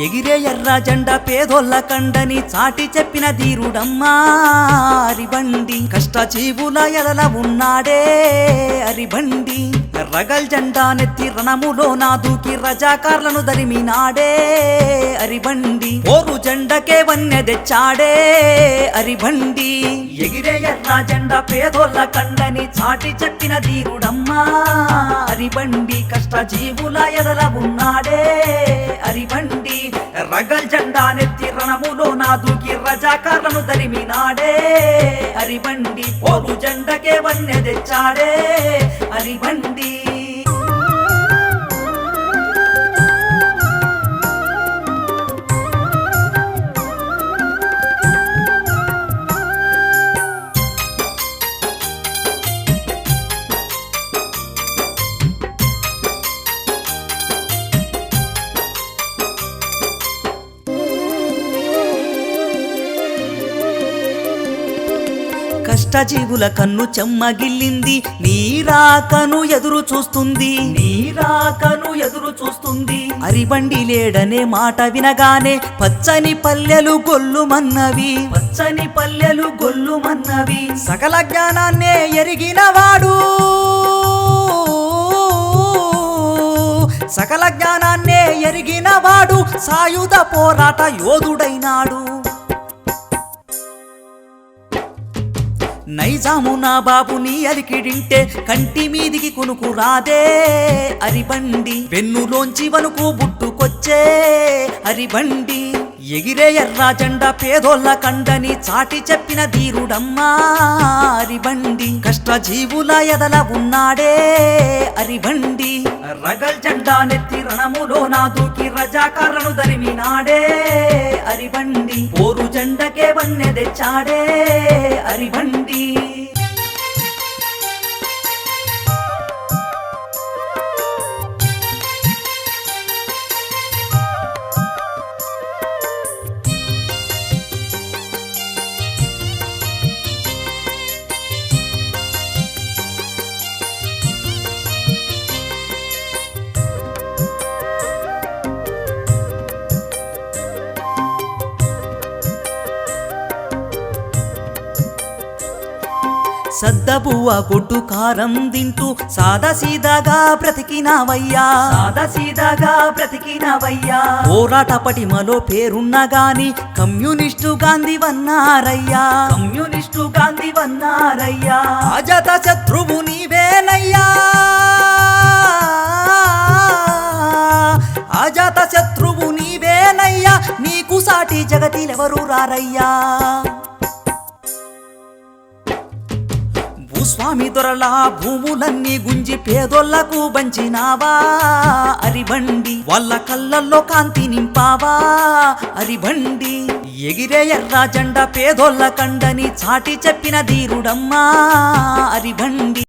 ఎగిరే ఎర్ర జెండా పేదోళ్ళ కండని చాటి చెప్పిన ధీరుడమ్మా. అరిబండి కష్ట జీవుల ఎదల ఉన్నాడే అరిబండి. రగల్ జెండా నెత్తి రణములో నా దూకి రజాకార్లను దరిమినాడే అరిబండి. ఓరు జెండకే వన్నె తెచ్చాడే అరిబండి. ఎగిరే ఎర్ర జెండా పేదోళ్ళ కండని చాటి చెప్పిన ధీరుడమ్మా. అరిబండి కష్ట జీవుల ఎదల ఉన్నాడే రగల్ జెండా నెత్తి రణములో నా దూకి రజాకార్లను దరిమినాడే. అరిబండి పోలు జెండకే వన్నె తెచ్చాడే. అరిబండి కష్టజీవుల కన్ను చెమ్మగిల్లింది. నీరాకను ఎదురు చూస్తుంది. నీరాకను ఎదురు చూస్తుంది. అరిబండి లేడనే మాట వినగానే పచ్చని పల్లెలు గొల్లుమన్నవి. పచ్చని పల్లెలు గొల్లుమన్నవి. సకల జ్ఞానాన్నే ఎరిగినవాడు. సకల జ్ఞానాన్నే ఎరిగినవాడు. సాయుధ పోరాట యోధుడైనాడు. నైజాము నా బాబుని అలికిడింటే కంటి మీదికి కొనుకు రాదే. అరిబండి పెన్నులోంచి వనుకు బుట్టుకొచ్చే అరిబండి. ఎగిరే ఎర్రా జెండా పేదోళ్ళ కండని చాటి చెప్పిన ధీరుడమ్మా. అరిబండి కష్ట జీవుల ఎదల ఉన్నాడే. అరిబండి రగల్ జెండా నెత్తి రణములో నా దూకి రజాకారను దరిమినాడే. అరిబండి పోరు జెండకే వన్నె తెచ్చాడే. అరిబండి సద్దబువ్వ కొట్టు కారం తింటూ సాదాసీదాగా బ్రతికినావయ్యా. సాదాసీదాగా బ్రతికినావయ్యా. పోరాట పటిమలో పేరున్న గాని కమ్యూనిస్టు గాంధీ వన్నారయ్యా. కమ్యూనిస్టు గాంధీ వన్నారయ్యా. అజత శత్రువు నీవేనయ్యా. అజాత శత్రువు నీవేనయ్యా. నీకు సాటి జగతిలెవరు రారయ్యా. స్వామి దొరలా భూములన్నీ గుంజి పేదోళ్ళకు బంచినావా అరిబండి. వాళ్ళ కళ్ళల్లో కాంతి నింపావా? అరిబండి. ఎగిరే ఎర్ర జెండా పేదోళ్ళ కండని చాటి చెప్పిన ధీరుడమ్మా. అరిబండి.